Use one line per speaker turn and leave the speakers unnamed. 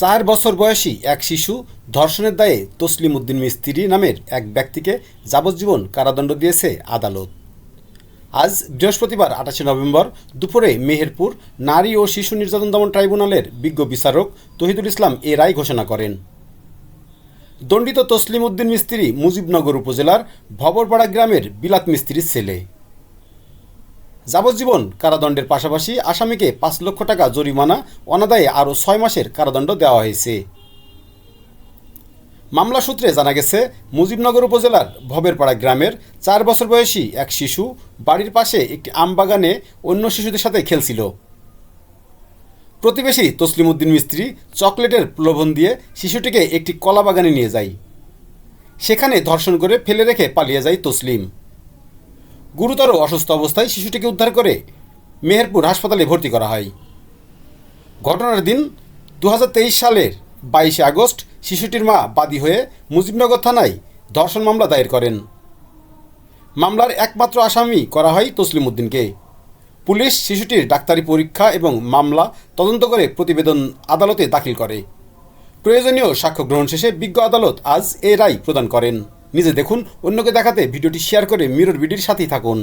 চার বছর বয়সী এক শিশু ধর্ষণের দায়ে তসলিম উদ্দিন মিস্ত্রি নামের এক ব্যক্তিকে যাবজ্জীবন কারাদণ্ড দিয়েছে আদালত। আজ বৃহস্পতিবার আঠাশে নভেম্বর দুপুরে মেহেরপুর নারী ও শিশু নির্যাতন দমন ট্রাইব্যুনালের বিজ্ঞ বিচারক তহিদুল ইসলাম এ রায় ঘোষণা করেন। দণ্ডিত তসলিম উদ্দিন মিস্ত্রি মুজিবনগর উপজেলার ভবরপাড়া গ্রামের বিলাত মিস্ত্রির ছেলে। যাবজ্জীবন কারাদণ্ডের পাশাপাশি আসামিকে পাঁচ লক্ষ টাকা জরিমানা, অনাদায়ে আরও ছয় মাসের কারাদণ্ড দেওয়া হয়েছে। মামলা সূত্রে জানা গেছে, মুজিবনগর উপজেলার ভবেরপাড়া গ্রামের চার বছর বয়সী এক শিশু বাড়ির পাশে একটি আম বাগানে অন্য শিশুদের সাথে খেলছিল। প্রতিবেশী তসলিম উদ্দিন মিস্ত্রি চকলেটের প্রলোভন দিয়ে শিশুটিকে একটি কলা বাগানে নিয়ে যায়। সেখানে ধর্ষণ করে ফেলে রেখে পালিয়ে যায় তসলিম। গুরুতর অসুস্থ অবস্থায় শিশুটিকে উদ্ধার করে মেহেরপুর হাসপাতালে ভর্তি করা হয়। ঘটনার দিন দু হাজার তেইশ সালের বাইশে আগস্ট শিশুটির মা বাদী হয়ে মুজিবনগর থানায় ধর্ষণ মামলা দায়ের করেন। মামলার একমাত্র আসামি করা হয় তসলিম উদ্দিনকে। পুলিশ শিশুটির ডাক্তারি পরীক্ষা এবং মামলা তদন্ত করে প্রতিবেদন আদালতে দাখিল করে। প্রয়োজনীয় সাক্ষ্য গ্রহণ শেষে বিজ্ঞ আদালত আজ এ রায় প্রদান করেন। নিজে দেখুন অন্যকে দেখাতে ভিডিওটি শেয়ার করে মিরর বিডির সাথেই থাকুন।